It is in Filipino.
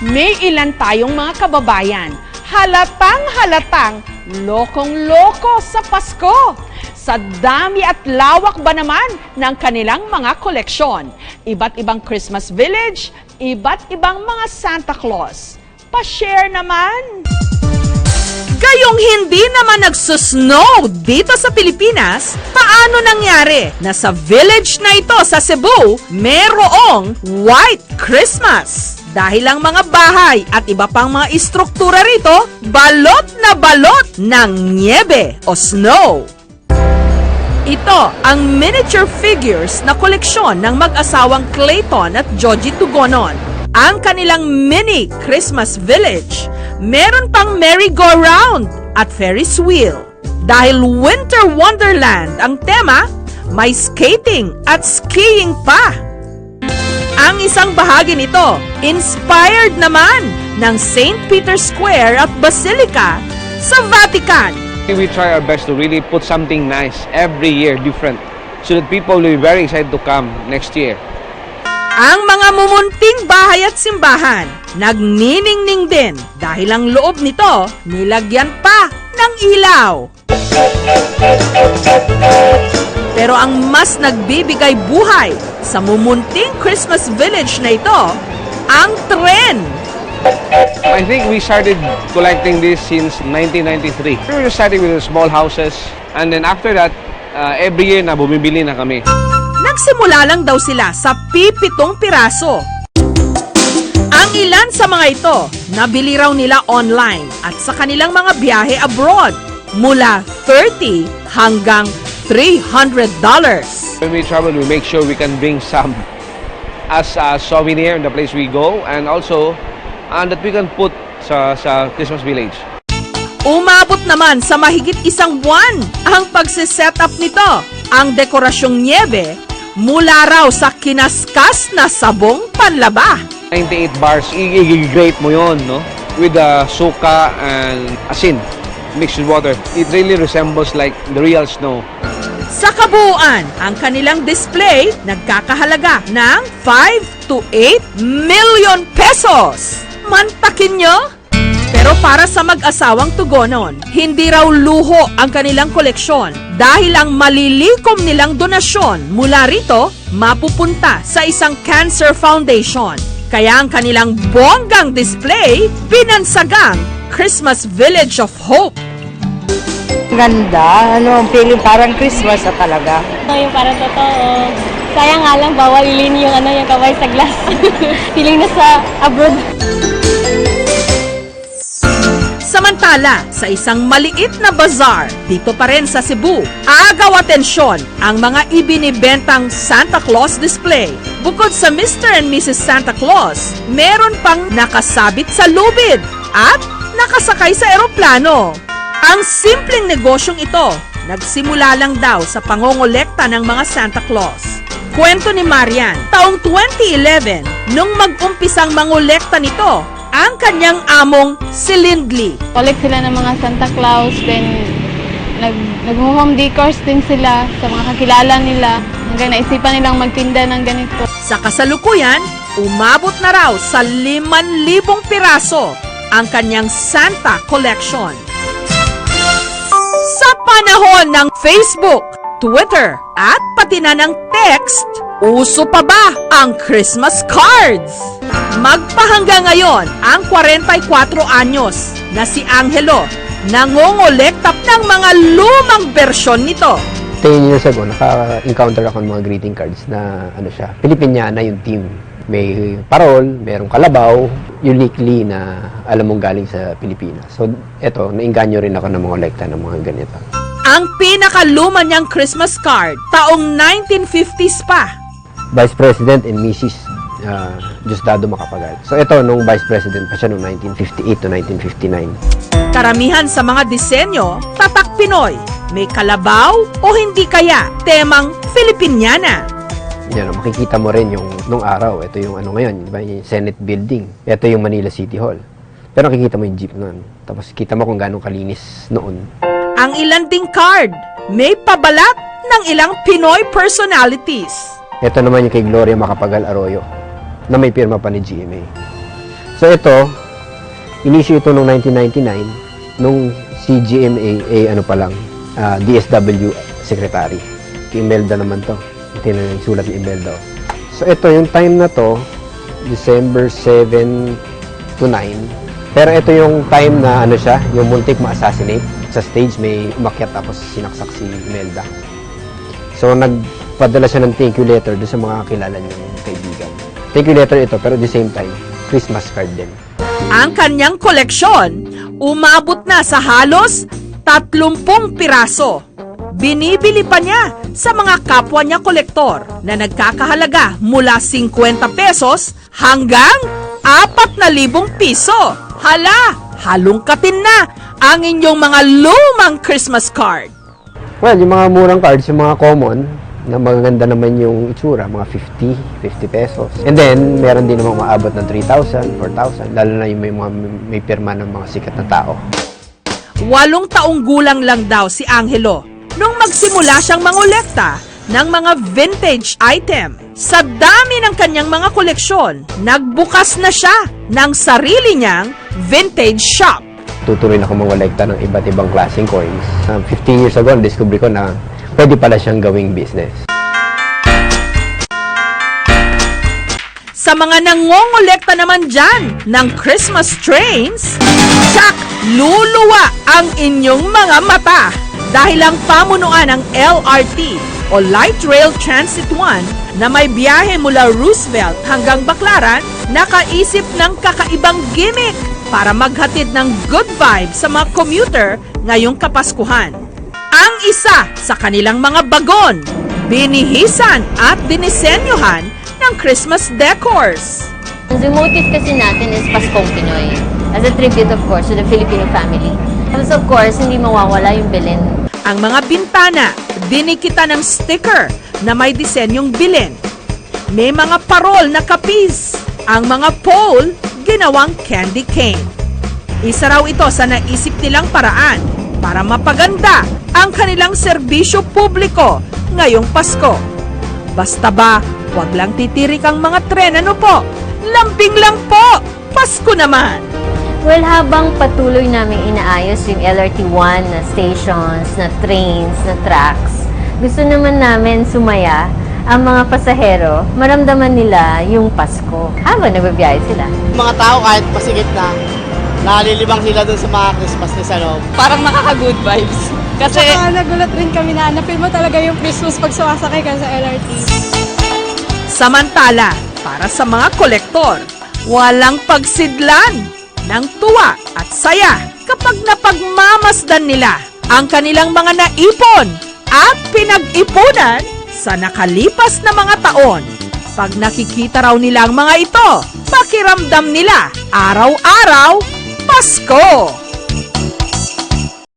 may ilan tayong mga kababayan halatang halatang lokong-loko sa Pasko. Sa dami at lawak ba naman ng kanilang mga koleksyon? Iba't ibang Christmas village, iba't ibang mga Santa Claus. Pa-share naman! Gayong hindi naman nagsusnow dito sa Pilipinas, paano nangyari na sa village na ito sa Cebu, merong White Christmas? Dahil ang mga bahay at iba pang mga istruktura rito, balot na balot ng niebe o snow. Ito ang miniature figures na koleksyon ng mag-asawang Clayton at Joji Tugonon. Ang kanilang mini Christmas village. Meron pang merry-go-round at Ferris wheel. Dahil Winter Wonderland ang tema, may skating at skiing pa. Ang isang bahagi nito, inspired naman ng St. Peter's Square at Basilica sa Vatican. We try our best to really put something nice every year, different, so that people will be very excited to come next year. Ang mga mumunting bahay at simbahan, nagniningning din dahil ang loob nito nilagyan pa ng ilaw. Pero ang mas nagbibigay buhay sa mumunting Christmas village na ito, ang tren. I think we started collecting this since 1993. We were starting with the small houses, and then after that, uh, every year na bumibili na kami. Nagsimula lang daw sila sa pipitong piraso. Ang ilan sa mga ito, nabili raw nila online at sa kanilang mga biyahe abroad mula 30 hanggang 300 dollars. When we travel, we make sure we can bring some as a souvenir in the place we go, and also and that we can put sa, sa Christmas village. Umabot naman sa mahigit isang buwan ang pagsiset up nito. Ang dekorasyong niebe mula raw sa kinaskas na sabong panlaba. 98 bars, i-grate mo yon, no? With the suka and asin mixed with water. It really resembles like the real snow. Sa kabuuan, ang kanilang display nagkakahalaga ng 5 to 8 million pesos. Mantakin nyo? Pero para sa mag-asawang tugonon, hindi raw luho ang kanilang koleksyon dahil ang malilikom nilang donasyon mula rito mapupunta sa isang cancer foundation. Kaya ang kanilang bonggang display, pinansagang Christmas Village of Hope. Ganda. Ano, feeling parang Christmas na talaga. Ito yung parang totoo. Sayang nga lang, bawal ilin yung ano yung kaway sa glass. Feeling na sa abroad. Samantala, sa isang maliit na bazaar dito pa rin sa Cebu, agaw atensyon ang mga ibinibentang Santa Claus display. Bukod sa Mr. and Mrs. Santa Claus, meron pang nakasabit sa lubid at nakasakay sa eroplano. Ang simpleng negosyong ito, nagsimula lang daw sa pangongolekta ng mga Santa Claus. Kwento ni Marian, taong 2011, nung mag-umpisang mangolekta nito, ang kanyang among si Lindley. Collect sila ng mga Santa Claus, then nag, nag-home decors din sila sa mga kakilala nila. Hanggang naisipan nilang magtinda ng ganito. Sa kasalukuyan, umabot na raw sa 5,000 piraso ang kanyang Santa Collection. Panahon ng Facebook, Twitter, at pati na ng text, uso pa ba ang Christmas cards? Magpahangga ngayon ang 44 anyos na si Angelo nangongolekta ng mga lumang bersyon nito. 10 years ago, naka-encounter ako ng mga greeting cards na ano siya, Pilipinyana yung team. May parol, merong kalabaw, uniquely na alam mong galing sa Pilipinas. So, eto, nainganyo rin ako ng mga lekta ng mga ganito. Ang pinakaluma niyang Christmas card, taong 1950s pa. Vice President and Mrs. Uh, Diosdado Macapagal. So, ito, nung Vice President pa siya noong 1958 to 1959. Karamihan sa mga disenyo, tatak Pinoy. May kalabaw o hindi kaya temang Filipiniana. Yan, oh, makikita mo rin yung nung araw. Ito yung ano ngayon, di ba? Yung Senate Building. Ito yung Manila City Hall. Pero nakikita mo yung jeep noon. Tapos kita mo kung gaano kalinis noon. Ang ilan ding card, may pabalat ng ilang Pinoy personalities. Ito naman yung kay Gloria Macapagal Arroyo na may pirma pa ni GMA. So ito, inisyu ito noong 1999 nung CGMA eh, ano pa lang, ah, DSW secretary. Kay Imelda naman to. Ito na yung sulat ni Imelda. So ito, yung time na to, December 7 to 9. Pero ito yung time na ano siya, yung muntik ma-assassinate. Sa stage may umakyat tapos sinaksak si Imelda. So nagpadala siya ng thank you letter doon sa mga kilala niyang kaibigan. Thank you letter ito pero at the same time, Christmas card din. Ang kanyang koleksyon, umabot na sa halos 30 piraso. Binibili pa niya sa mga kapwa niya kolektor na nagkakahalaga mula 50 pesos hanggang 4,000 piso. Hala, halongkatin na ang inyong mga lumang Christmas card. Well, yung mga murang cards, yung mga common, na magaganda naman yung itsura, mga 50, 50 pesos. And then, meron din namang maabot ng 3,000, 4,000, lalo na yung may, mga, may pirma ng mga sikat na tao. Walong taong gulang lang daw si Angelo nung magsimula siyang mangolekta ng mga vintage item. Sa dami ng kanyang mga koleksyon, nagbukas na siya ng sarili niyang vintage shop. Tutuloy na ako mangolekta ng iba't ibang klaseng coins. Um, 15 years ago, discover ko na pwede pala siyang gawing business. Sa mga nangongolekta naman dyan ng Christmas trains, tsak, luluwa ang inyong mga mata dahil ang pamunuan ng LRT o Light Rail Transit 1 na may biyahe mula Roosevelt hanggang Baclaran nakaisip ng kakaibang gimmick para maghatid ng good vibes sa mga commuter ngayong Kapaskuhan. Ang isa sa kanilang mga bagon, binihisan at dinisenyohan ng Christmas decors. The motive kasi natin is Paskong Pinoy. As a tribute, of course, to the Filipino family. Tapos, of course, hindi mawawala yung bilin. Ang mga bintana, dinikita ng sticker na may disenyong bilin. May mga parol na kapis. Ang mga pole, ginawang candy cane. Isa raw ito sa naisip nilang paraan para mapaganda ang kanilang serbisyo publiko ngayong Pasko. Basta ba, wag lang titirik ang mga tren, ano po? Lambing lang po! Pasko naman! Well, habang patuloy namin inaayos yung LRT1 na stations, na trains, na tracks, gusto naman namin sumaya ang mga pasahero, maramdaman nila yung Pasko habang nagbabiyahe sila. mga tao kahit pasigit na, nalilibang sila dun sa mga Christmas na sa loob. parang nakaka-good vibes. Kasi Saka nagulat rin kami na hanapin mo talaga yung Christmas pag sumasakay ka sa LRT. Samantala, para sa mga kolektor, walang pagsidlan ng tuwa at saya kapag napagmamasdan nila ang kanilang mga naipon at pinag-ipunan sa nakalipas na mga taon. Pag nakikita raw nila ang mga ito, pakiramdam nila araw-araw Pasko!